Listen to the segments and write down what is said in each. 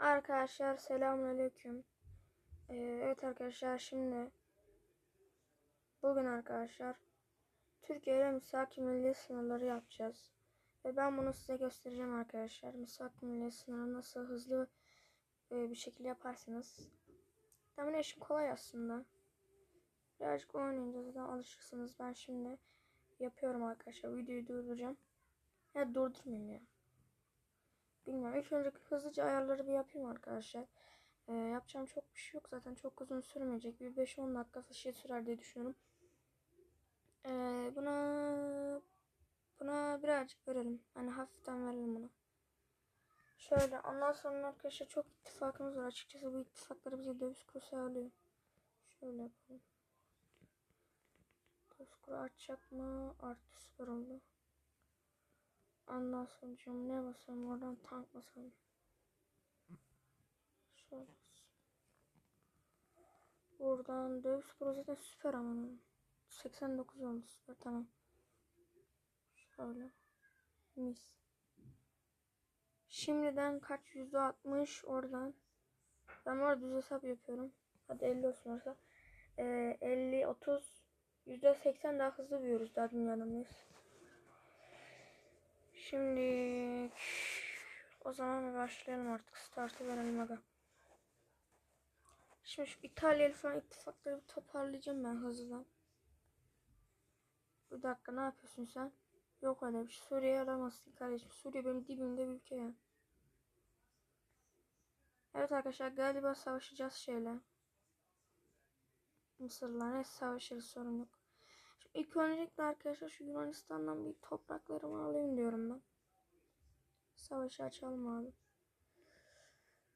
Arkadaşlar selamünaleyküm. Ee, evet arkadaşlar şimdi bugün arkadaşlar Türkiye'de misaki milli sınırları yapacağız. Ve ben bunu size göstereceğim arkadaşlar. Misaki milli sınırı nasıl hızlı e, bir şekilde yaparsınız. Tahmin işim kolay aslında. Birazcık oynayınca zaten alışırsınız. Ben şimdi yapıyorum arkadaşlar. Videoyu durduracağım. Ya durdurmayayım ya. Bilmiyorum. İlk önce hızlıca ayarları bir yapayım arkadaşlar. Ee, yapacağım çok bir şey yok zaten. Çok uzun sürmeyecek. Bir 5-10 dakika bir şey sürer diye düşünüyorum. Ee, buna buna birazcık verelim. Hani hafiften verelim buna. Şöyle ondan sonra arkadaşlar çok ittifakımız var. Açıkçası bu ittifakları bize döviz kuru sağlıyor. Şöyle yapalım. Döviz kuru artacak mı? Arttı süper oldu. Ondan sonra ne basalım oradan tank basalım. Şöyle. Buradan döviz pro süper ama. 89 oldu süper tamam. Şöyle. Mis. Şimdiden kaç yüzde 60 oradan. Ben orada düz hesap yapıyorum. Hadi 50 olsun orası. Ee, 50 30 yüzde 80 daha hızlı büyüyoruz daha dünyadan mıyız? Şimdi o zaman başlayalım artık. Startı verelim aga. Şimdi şu İtalya falan ittifakları toparlayacağım ben hızlıdan. Bir dakika ne yapıyorsun sen? Yok öyle bir şey. Suriye'yi aramazsın kardeşim. Suriye benim dibimde bir ülke ya. Evet arkadaşlar galiba savaşacağız şeyle. Mısır'la ne savaşırız sorun yok. İlk öncelikle arkadaşlar şu Yunanistan'dan bir topraklarımı alayım diyorum ben. Savaşı açalım abi.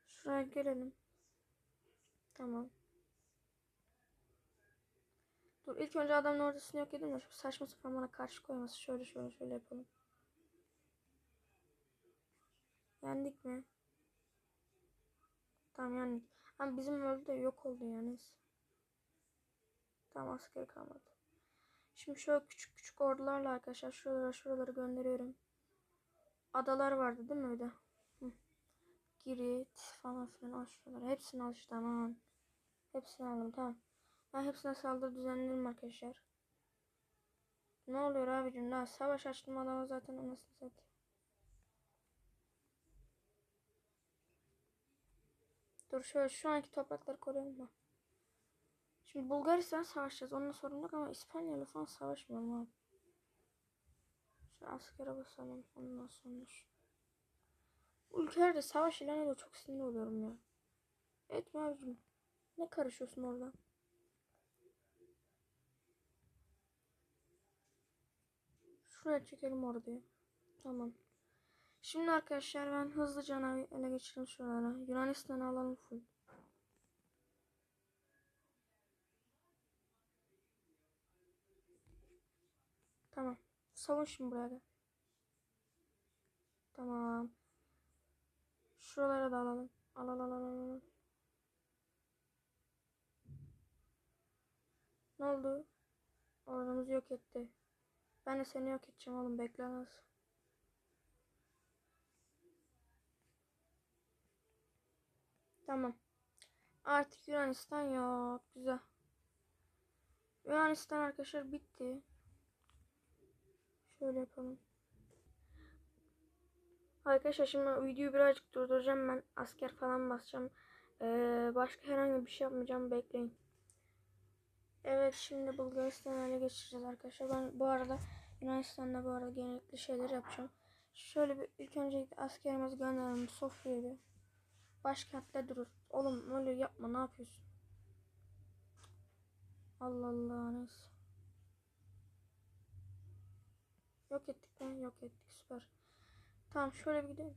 Şuraya gelelim. Tamam. Dur ilk önce adamın ordusunu yok edeyim de şu saçma sapan bana karşı koyması. Şöyle şöyle şöyle yapalım. Yendik mi? Tamam yendik. Ama bizim öldü de yok oldu yani. Tamam askeri kalmadı. Şimdi şöyle küçük küçük ordularla arkadaşlar şuralara şuraları gönderiyorum. Adalar vardı değil mi öyle? Girit falan filan al şuraları. Hepsini al işte tamam. Hepsini aldım tamam. Ben hepsine saldırı düzenlerim arkadaşlar. Ne oluyor abicim? Daha savaş açtım adama zaten anasını satayım. Dur şöyle şu anki toprakları koruyalım mı? Şimdi Bulgaristan savaşacağız. Onunla sorun yok ama İspanya'yla falan savaşmıyorum abi. Şu askere basalım. Ondan sonra şu. Ülkelerde savaş ilan ediyor. Çok sinirli oluyorum ya. Etme abicim. Ne karışıyorsun orada? Şuraya çekelim orayı. Tamam. Şimdi arkadaşlar ben hızlıca ele geçireyim şuralara. Yunanistan'ı alalım full. Tamam. Savun şimdi buraya. Tamam. Şuralara da alalım. Al al al al. Ne oldu? Ordumuzu yok etti. Ben de seni yok edeceğim oğlum beklemez. Tamam. Artık Yunanistan yok. Güzel. Yunanistan arkadaşlar bitti. Şöyle yapalım. Arkadaşlar şimdi videoyu birazcık durduracağım ben. Asker falan basacağım. Ee, başka herhangi bir şey yapmayacağım. Bekleyin. Evet şimdi Bulgaristan'ı ele geçireceğiz arkadaşlar. Ben bu arada Yunanistan'da bu arada gerekli şeyler yapacağım. Şöyle bir ilk öncelikle askerimizi gönderelim Sofya'ya. Başkentte durur. Oğlum öyle yapma ne yapıyorsun? Allah Allah neyse. Yok ettik lan yok ettik süper. Tamam şöyle bir gidelim.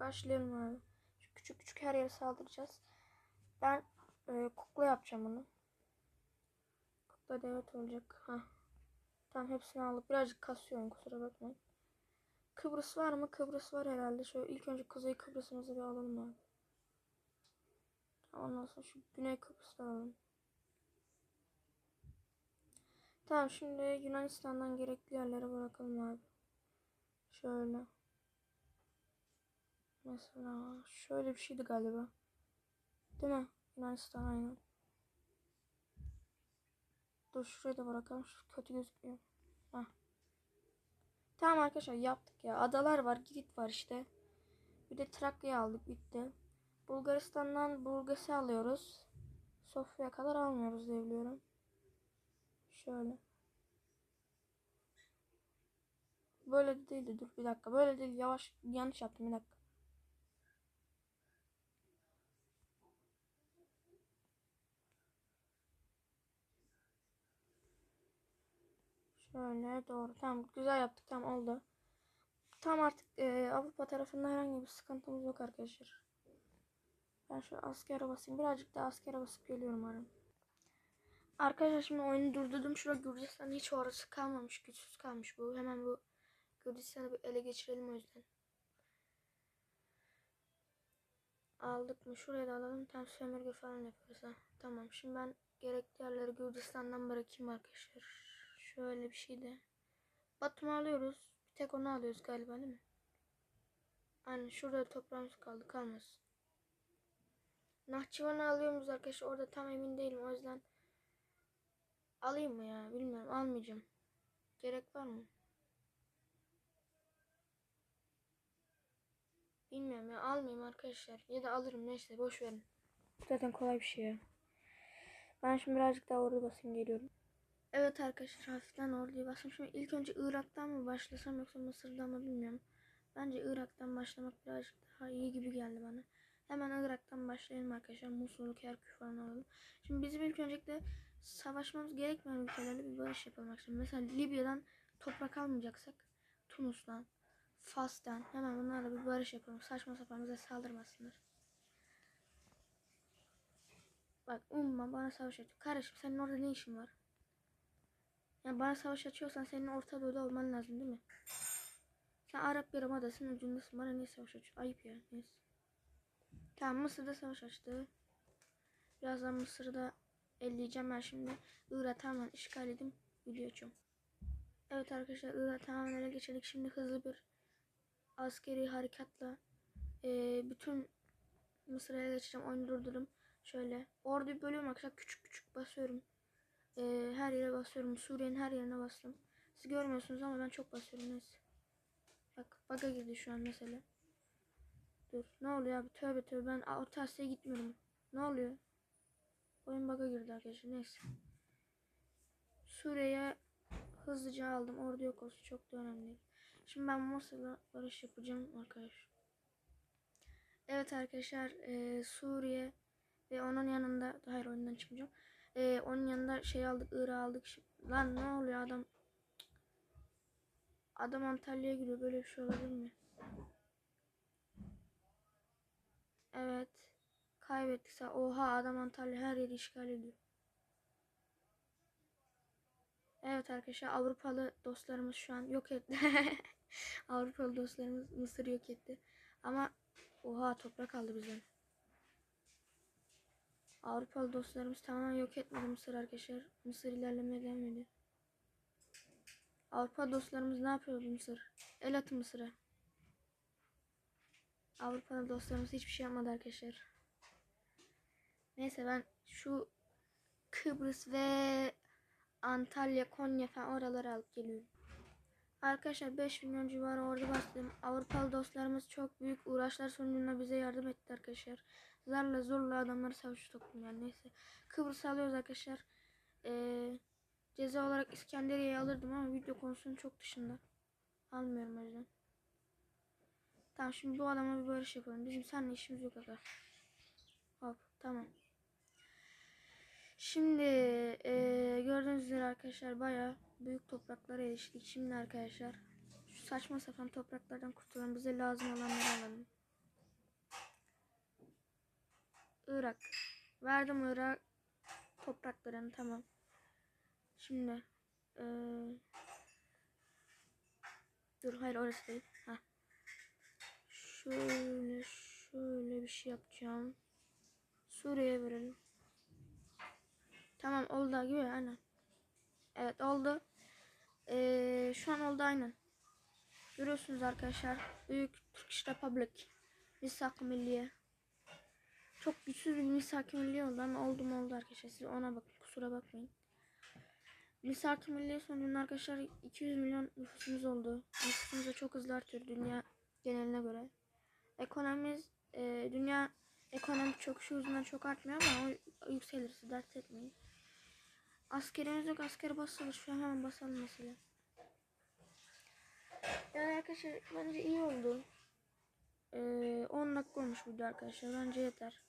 Başlayalım abi. Şu küçük küçük her yere saldıracağız. Ben e, kukla yapacağım bunu. Kukla devlet olacak. Ha. Tamam hepsini alıp birazcık kasıyorum kusura bakmayın. Kıbrıs var mı? Kıbrıs var herhalde. Şöyle ilk önce Kuzey Kıbrıs'ımızı bir alalım abi. Ondan sonra şu Güney Kıbrıs'ı alalım. Tamam şimdi Yunanistan'dan gerekli yerlere bırakalım abi. Şöyle. Mesela şöyle bir şeydi galiba. Değil mi? Yunanistan aynen. Dur şuraya da bırakalım. Şu kötü gözükmüyor. Heh. Tamam arkadaşlar yaptık ya. Adalar var. Girit var işte. Bir de Trakya'yı aldık. Bitti. Bulgaristan'dan Burgas'ı alıyoruz. Sofya'ya kadar almıyoruz diye biliyorum. Şöyle. Böyle de değildi. Dur bir dakika. Böyle değil. Yavaş. Yanlış yaptım. Bir dakika. Şöyle doğru. Tamam. Güzel yaptık. Tamam oldu. Tam artık e, Avrupa tarafında herhangi bir sıkıntımız yok arkadaşlar. Ben şu askere basayım. Birazcık daha askere basıp geliyorum aram. Arkadaşlar şimdi oyunu durdurdum. Şurada Gürcistan hiç orası kalmamış. Güçsüz kalmış bu. Hemen bu Gürcistan'ı bir ele geçirelim o yüzden. Aldık mı? Şuraya da alalım. Tam sömürge falan yaparız ha. Tamam. Şimdi ben gerekli yerleri Gürcistan'dan bırakayım arkadaşlar. Şöyle bir şey de. Batum'u alıyoruz. Bir tek onu alıyoruz galiba değil mi? Aynen şurada toprağımız kaldı. Kalmasın. Nahçıvan'ı alıyor muyuz arkadaşlar? Orada tam emin değilim. O yüzden alayım mı ya? Bilmiyorum. Almayacağım. Gerek var mı? Bilmiyorum ya. Almayayım arkadaşlar. Ya da alırım. Neyse boş verin. Zaten kolay bir şey ya. Ben şimdi birazcık daha orada basayım geliyorum. Evet arkadaşlar hafiften orduya bastım. Şimdi ilk önce Irak'tan mı başlasam yoksa Mısır'dan mı bilmiyorum. Bence Irak'tan başlamak birazcık daha iyi gibi geldi bana. Hemen Irak'tan başlayalım arkadaşlar. Musul'u, Kerkük falan alalım. Şimdi bizim ilk öncelikle savaşmamız gerekmeyen ülkelerle bir barış yapalım. arkadaşlar. Mesela Libya'dan toprak almayacaksak Tunus'tan, Fas'tan hemen bunlarla bir barış yapalım. Saçma sapan bize saldırmasınlar. Bak umma bana savaş açıyor. Kardeşim senin orada ne işin var? Yani bana savaş açıyorsan senin Orta Doğu'da olman lazım değil mi? Sen Arap Yarımadası'nın ucundasın. Bana niye savaş açıyorsun? Ayıp ya. Neyse. Tamam Mısır'da savaş açtı. Birazdan Mısır'da elleyeceğim ben şimdi. Irak'ı tamamen işgal edip açıyorum. Evet arkadaşlar Irak'ı tamamen ele geçirdik. Şimdi hızlı bir askeri harekatla eee, bütün Mısır'a ele geçeceğim. Oyunu durdururum. Şöyle orduyu bölüyorum arkadaşlar. Küçük küçük basıyorum. Eee, her yere basıyorum. Suriye'nin her yerine bastım. Siz görmüyorsunuz ama ben çok basıyorum. Neyse. Bak baga girdi şu an mesela. Dur. Ne oluyor abi? Tövbe tövbe. Ben Orta Asya'ya gitmiyorum. Ne oluyor? Oyun baga girdi arkadaşlar. Neyse. Suriye'ye hızlıca aldım. Orada yok olsun. Çok da önemli. Şimdi ben Mısır'la barış yapacağım arkadaşlar. Evet arkadaşlar. eee, Suriye ve onun yanında hayır oyundan çıkmayacağım. Eee, onun yanında şey aldık. Irak'ı aldık. Lan ne oluyor adam? Adam Antalya'ya gidiyor. Böyle bir şey olabilir mi? Evet. Kaybettik. Sa- Oha adam Antalya her yeri işgal ediyor. Evet arkadaşlar Avrupalı dostlarımız şu an yok etti. Avrupalı dostlarımız Mısır yok etti. Ama oha toprak aldı bizden. Avrupalı dostlarımız tamamen yok etmedi Mısır arkadaşlar. Mısır ilerlemeye ediyor. Avrupa dostlarımız ne yapıyor bu Mısır? El atın Mısır'a. Avrupalı dostlarımız hiçbir şey yapmadı arkadaşlar. Neyse ben şu Kıbrıs ve Antalya, Konya falan oraları alıp geliyorum. Arkadaşlar 5 milyon civarı orada bastım. Avrupalı dostlarımız çok büyük uğraşlar sonucunda bize yardım etti arkadaşlar. Zarla zorla adamları savaşı soktum yani neyse. Kıbrıs alıyoruz arkadaşlar. Ee, ceza olarak İskenderiye'yi alırdım ama video konusunun çok dışında. Almıyorum o yüzden. Tamam şimdi bu adama bir barış yapalım. Bizim seninle işimiz yok aga. Hop tamam. Şimdi eee, gördüğünüz üzere arkadaşlar baya büyük topraklara eriştik. Şimdi arkadaşlar şu saçma sapan topraklardan kurtulalım. Bize lazım olanları alalım. Irak. Verdim Irak topraklarını tamam. Şimdi eee, dur hayır orası değil. Heh. Şöyle şöyle bir şey yapacağım. Suriye'ye verelim. Tamam oldu gibi aynen. Evet oldu. Ee, şu an oldu aynen. Görüyorsunuz arkadaşlar. Büyük Turkish Republic. Misak-ı Milliye. Çok güçsüz bir misak-ı milliye oldu ama oldu mu oldu arkadaşlar. Siz ona bakın kusura bakmayın. Misak-ı milliye sonucunda arkadaşlar 200 milyon nüfusumuz oldu. Nüfusumuz da çok hızlı artıyor dünya geneline göre. Ekonomimiz e, dünya ekonomi çok şu yüzünden çok artmıyor ama o yükselirse dert etmeyin. Askerimiz yok asker basılır şu an hemen basalım mesela. Yani arkadaşlar bence iyi oldu. Ee, 10 dakika olmuş burada arkadaşlar. Bence yeter.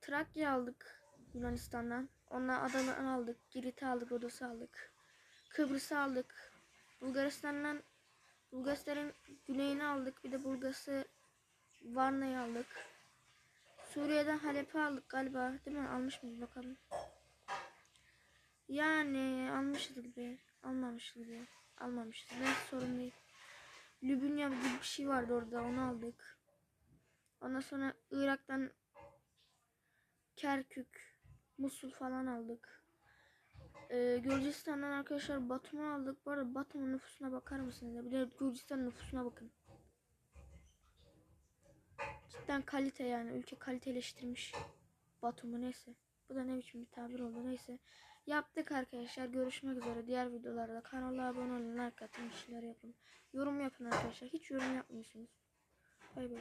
Trakya aldık Yunanistan'dan. Ondan adalarını aldık. Girit'i aldık. Rodos'u aldık. Kıbrıs'ı aldık. Bulgaristan'dan Bulgaristan'ın güneyini aldık. Bir de Bulgas'ı Varna'yı aldık. Suriye'den Halep'i aldık galiba. Değil mi? Almış mıyız bakalım. Yani almışız gibi. Almamışız gibi. Almamışız. Neyse sorun değil. Lübünya gibi bir şey vardı orada. Onu aldık. Ondan sonra Irak'tan Kerkük, Musul falan aldık. Ee, Gürcistan'dan arkadaşlar Batum'u aldık. Bu arada Batum'un nüfusuna bakar mısınız? Bir de Gürcistan nüfusuna bakın. Cidden kalite yani. Ülke kaliteleştirmiş. Batum'u neyse. Bu da ne biçim bir tabir oldu neyse. Yaptık arkadaşlar. Görüşmek üzere. Diğer videolarda kanala abone olun. Like atın. Bir şeyler yapın. Yorum yapın arkadaşlar. Hiç yorum yapmıyorsunuz. Bay bay.